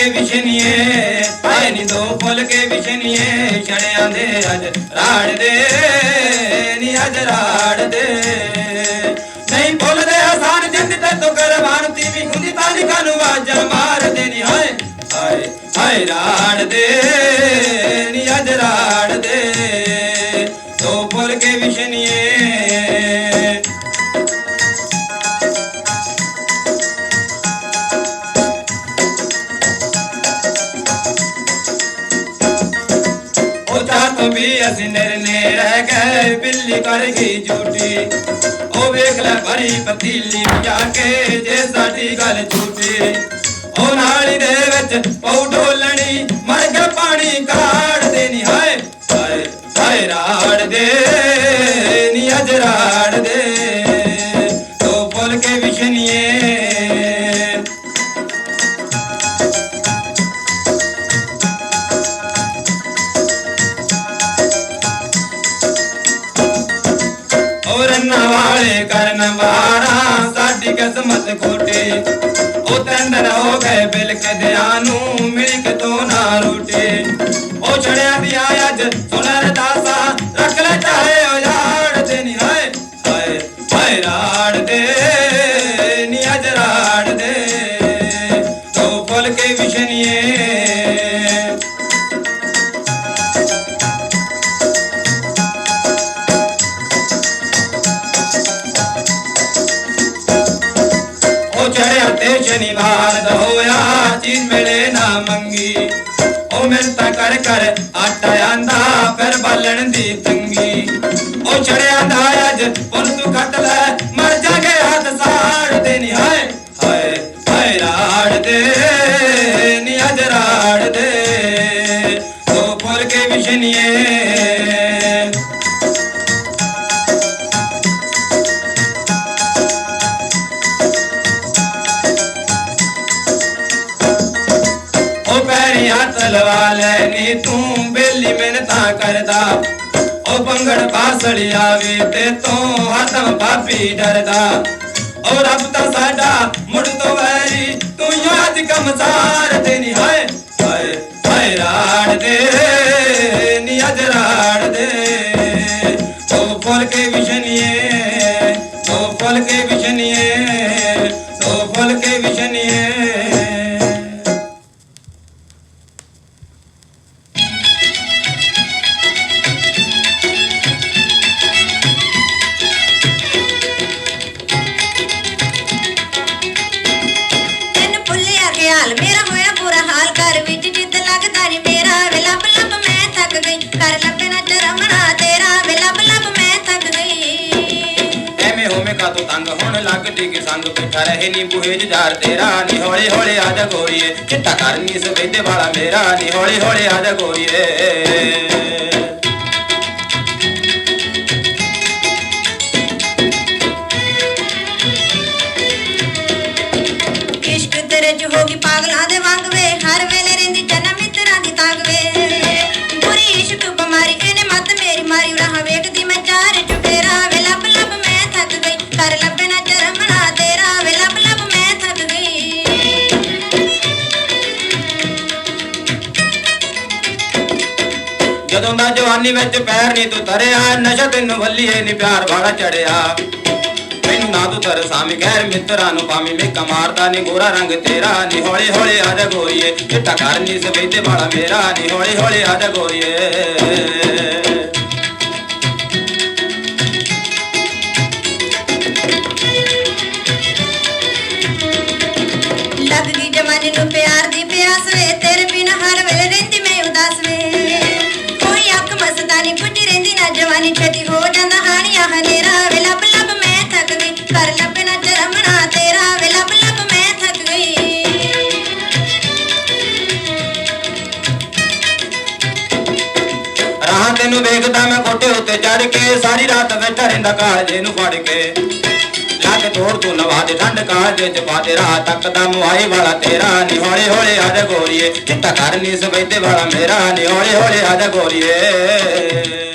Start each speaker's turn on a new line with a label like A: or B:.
A: ਕੇ ਵਿਸ਼ਨੀਏ ਹਾਏ ਨੀ ਦੋ ਫੁੱਲ ਕੇ ਵਿਸ਼ਨੀਏ ਛੜਿਆਂ ਦੇ ਅੱਜ ਰਾੜ ਦੇ ਨੀ ਅੱਜ ਰਾੜ ਦੇ ਨਹੀਂ ਭੁੱਲਦੇ ਹਸਾਨ ਜਿੰਦ ਤੇ ਤੋ ਕਰਵਾਨ ਤੀਵੀਂ ਹੁੰਦੀ ਤਾਂ ਲਿਖਾਂ ਨੂੰ ਵਾਜਾਂ ਮਾਰਦੇ ਨੀ। ਹਾਏ ਹਾਏ ਹਾਏ ਰਾੜ ਦੇ ਨੀ ਅੱਜ ਰਾੜ ਦੇ ਦੋ ਫੁੱਲ ਕੇ ਵਿਸ਼ਨੀਏ ਤਾਂ ਵੀ ਅਸੀਂ ਨਿਰਨੇ ਰਹਿ ਗਏ, ਬਿੱਲੀ ਕਰ ਗਈ ਝੂਠੀ। ਉਹ ਵੇਖ ਲੈ ਭਰੀ ਪਤੀਲੀ ਜਾ ਕੇ, ਜੇ ਸਾਡੀ ਗੱਲ ਝੂਠੀ। ਉਹ ਨਾਲੀ ਦੇ ਵਿੱਚ ਪਉ ਢੋਲਣੀ ਮਰ ਗਿਆ ਪਾਣੀ ਕਾੜ ਦੇ ਨੀ ਹਾਏ ਹਾਏ ਹਾਏ, ਰਾੜ ਦੇ, ਨੀ ਅਜ ਰਾੜ ਦੇ। ਵਾਲੇ ਕਰਨ ਵਾਲਾ ਸਾਡੀ ਕਿਸਮਤ ਖੋਟੀ। ਉਹ ਤੰਦਰ ਹੋ ਗਏ ਬਿਲਕ ਦਿਆਂ ਨੂੰ ਚੜਿਆ ਹੋਇਆ ਚੀਜ਼ ਮਿਲੇ ਨਾ ਮੰਗੀ। ਉਹ ਮਿੰਤਾ ਕਰ ਕਰ ਆਟਾ ਆਂਦਾ, ਫਿਰ ਬਾਲਣ ਦੀ ਤੰਗੀ। ਉਹ ਚੜਿਆ ਦਾ ਅੱਜ ਪੁੰਨ ਤੂੰ ਕੱਟ ਲੈ ਉਹ ਪੈਰੀ ਹੱਥ ਤੂੰ ਬੇਲੀ ਮਿਹਨਤਾਂ ਕਰਦਾ। ਉਹ ਬੰਗੜ ਬਾਸੜੀ ਆਵੇ ਤੇ ਤੂੰ ਹੱਥਾਂ ਪਾਪੀ ਡਰਦਾ। ਉਹ ਰੱਬ ਤਾਂ ਸਾਡਾ ਮੁੜ ਤੋਂ ਵੈਰੀ, ਤੂੰ ਯਾਦ ਕਮਜ਼ਾਰ ਤੇ ਨੀ ਤੰਗ ਹੁਣ ਲੱਗ ਸੰਗ ਬੈਠਾ ਰਹੇ ਨੀ ਬੂਹੇ ਜਜਾਰ ਤੇਰਾ ਨੀ, ਹੌਲੇ ਹੌਲੇ ਆ ਜਾ ਗੋਰੀਏ। ਚਿੱਟਾ ਕਰਨੀ ਸਵੇਦੇ ਵਾਲਾ ਮੇਰਾ ਨੀ, ਹੌਲੇ ਹੌਲੇ ਆ ਜਾ ਗੋਰੀਏ।
B: ਤੇਰੇ ਚ ਹੋ ਗਈ ਪਾਗਲਾਂ ਦੇ
A: ਜਦੋਂ ਦਾ ਜਵਾਨੀ ਵਿੱਚ ਪੈਰ ਨੀ ਤੂੰ ਧਰਿਆ, ਨਸ਼ਾ ਤੈਨੂੰ ਵੱਲੀਏ ਨੀ ਪਿਆਰ ਵਾਲਾ ਚੜਿਆ। ਮੈਨੂੰ ਨਾ ਤੂੰ ਤਰਸਾਵੇਂ ਗੈਰ ਮਿੱਤਰਾਂ ਨੂੰ ਪਾਵੇਂ ਮੇਕਾ ਮਾਰਦਾ ਨੀ ਗੋਰਾ ਰੰਗ ਤੇਰਾ ਨੀ। ਹੌਲੇ ਹੌਲੇ ਆ ਜਾ ਗੋਰੀਏ, ਚਿੱਟਾ ਕਰਨੀ ਸਵੇਦੇ ਵਾਲਾ ਮੇਰਾ ਨੀ। ਹੌਲੇ ਹੌਲੇ ਆ ਜਾ ਗੋਰੀਏ। ਰਾਹ ਤੈਨੂੰ ਵੇਖਦਾ ਮੈਂ ਕੋਟੇ ਉੱਤੇ ਚੜ ਕੇ, ਸਾਰੀ ਰਾਤ ਬੈਠਾ ਰਹਿੰਦਾ ਕਾਲਜੇ ਨੂੰ ਫੜ ਕੇ। ਲੱਗ ਤੋੜ ਤੂੰ ਨਵਾ ਦੇ ਠੰਡ ਕਾਲਜੇ ਚ ਪਾ ਦੇ ਰਾਤ ਤੱਕ ਦਾ ਮੁਆਈ ਵਾਲਾ ਤੇਰਾ ਨੀ। ਹੌਲੇ ਹੌਲੇ ਆ ਜਾ ਗੋਰੀਏ ਚਿੱਟਾ ਕਰਨੀ ਸਵੇਦੇ ਵਾਲਾ ਮੇਰਾ ਨੀ। ਹੌਲੇ ਹੌਲੇ ਆ ਜਾ ਗੋਰੀਏ।